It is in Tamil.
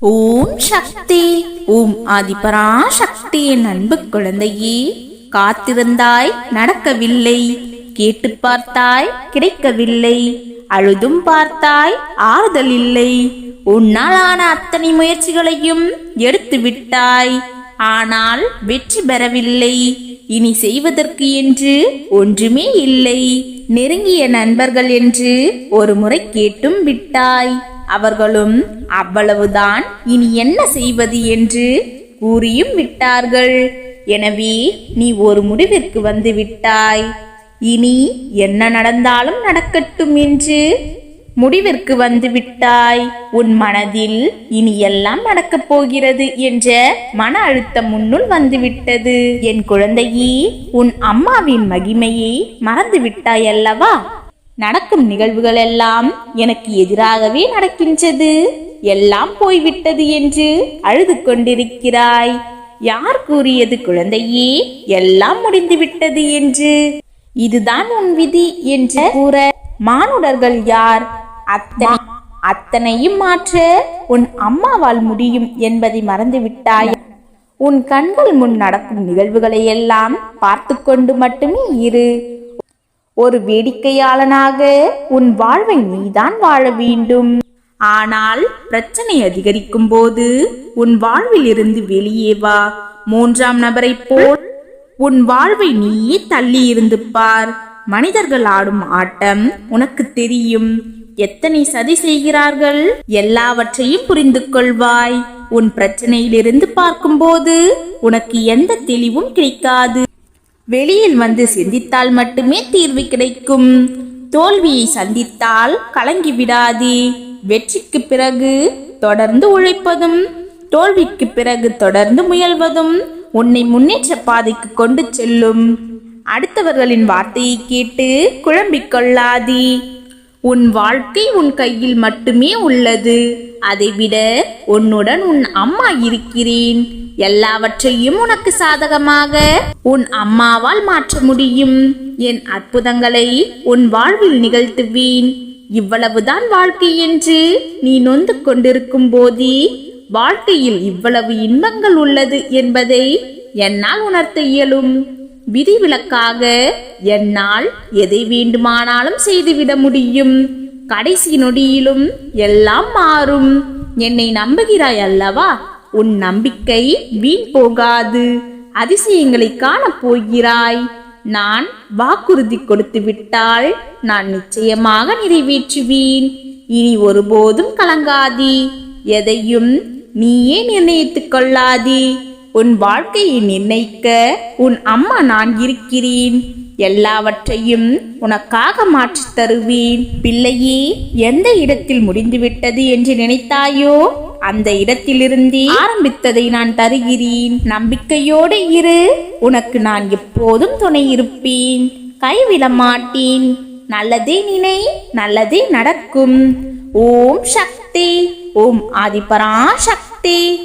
ஓம் சக்தி ஓம் ஆதிபராசக்தியின் அன்பு குழந்தையே. காத்திருந்தாய் நடக்கவில்லை. கேட்டு பார்த்தாய் கிடைக்கவில்லை. அழுதும் பார்த்தாய் ஆறுதல் இல்லை. உன்னாலான அத்தனை முயற்சிகளையும் எடுத்து விட்டாய். ஆனால் வெற்றி பெறவில்லை. இனி செய்வதற்கு என்று ஒன்றுமே இல்லை. நெருங்கிய நண்பர்கள் என்று ஒரு முறை கேட்டும் விட்டாய். அவர்களும் அவ்வளவுதான் இனி என்ன செய்வது? என்று கூறியும் விட்டார்கள். எனவே நீ ஒரு முடிவிற்கு வந்து விட்டாய். இனி என்ன நடந்தாலும் நடக்கட்டும் என்று முடிவிற்கு வந்து விட்டாய். உன் மனதில் இனி எல்லாம் நடக்கப் போகிறது என்ற மன அழுத்தம் முன்னுள் வந்துவிட்டது என் குழந்தையே உன் அம்மாவின் மகிமையை மறந்து விட்டாய் அல்லவா? நடக்கும் நிகழ்வுகள் எல்லாம் எனக்கு எதிராகவே நடக்கின்றது. எல்லாம் போய்விட்டது என்று அழுது கொண்டிருக்கிறாய். யார் கூறியது குழந்தையே? எல்லாம் முடிந்து விட்டது என்று. இதுதான் உன் விதி என்று கூற மானுடர்கள் யார்? அத்தனை அத்தனையும் மாற்ற உன் அம்மாவால் முடியும் என்பதை மறந்து விட்டாய் உன் கண்கள் முன் நடக்கும் நிகழ்வுகளை எல்லாம் பார்த்து கொண்டு மட்டுமே இரு. ஒரு வேடிக்கையாளனாக உன் வாழ்வை நீதான் வாழ வேண்டும். ஆனால் பிரச்சனை அதிகரிக்கும் போது உன் வாழ்வில் இருந்து வெளியே வா. மூன்றாம் நபரைப் போல் உன் வாழ்வை நீயே தள்ளி இருந்து பார் மனிதர்கள் ஆடும் ஆட்டம் உனக்கு தெரியும். எத்தனை சதி செய்கிறார்கள்? எல்லாவற்றையும் புரிந்து கொள்வாய். உன் பிரச்சனையிலிருந்து பார்க்கும்போது உனக்கு எந்த தெளிவும் கிடைக்காது. வெளியில் வந்து சிந்தித்தால் மட்டுமே தீர்வு கிடைக்கும். தோல்வியை சந்தித்தால் கலங்கி விடாதே. வெற்றிக்கு பிறகு தொடர்ந்து உழைப்பதும் தோல்விக்கு பிறகு தொடர்ந்து முயல்வதும் உன்னை முன்னேற்ற பாதைக்கு கொண்டு செல்லும். அடுத்தவர்களின் வார்த்தையை கேட்டு குழம்பிக் கொள்ளாதே. உன் வாழ்க்கை உன் கையில் மட்டுமே உள்ளது. அதைவிட உன்னுடன் உன் அம்மா இருக்கிறேன். எல்லாவற்றையும் உனக்கு சாதகமாக உன் அம்மாவால் மாற்ற முடியும். என் அற்புதங்களை உன் வாழ்வில் நிகழ்த்துவேன். இவ்வளவுதான் வாழ்க்கை என்று நீ நொந்து கொண்டிருக்கும் போதே வாழ்க்கையில் இவ்வளவு இன்பங்கள் உள்ளது என்பதை என்னால் உணர்த்த இயலும். விதிவிலக்காக என்னால் எதை வேண்டுமானாலும் செய்துவிட முடியும். கடைசி நொடியிலும் எல்லாம் மாறும். என்னை நம்புகிறாய் அல்லவா? உன் நம்பிக்கை வீண் போகாது. அதிசயங்களை காணப் போகிறாய். நான் வாக்குறுதி கொடுத்து விட்டால் நான் நிச்சயமாக நிறைவேற்றுவேன். இனி ஒருபோதும் கலங்காதே. எதையும் நீயே நிர்ணயித்துக் கொள்ளாதே. உன் வாழ்க்கையை நிர்ணயிக்க உன் அம்மா நான் இருக்கிறேன். எல்லாவற்றையும் உனக்காக மாற்றித் தருவேன். பிள்ளையே எந்த இடத்தில் முடிந்துவிட்டது என்று நினைத்தாயோ? அந்த இடத்திலிருந்தே ஆரம்பித்ததை நான் தருகிறேன். நம்பிக்கையோடு இரு. உனக்கு நான் எப்போதும் துணை இருப்பேன். கைவிட மாட்டேன். நல்லதே நினை நல்லதே நடக்கும். ஓம் சக்தி. ஓம் ஆதிபரா சக்தி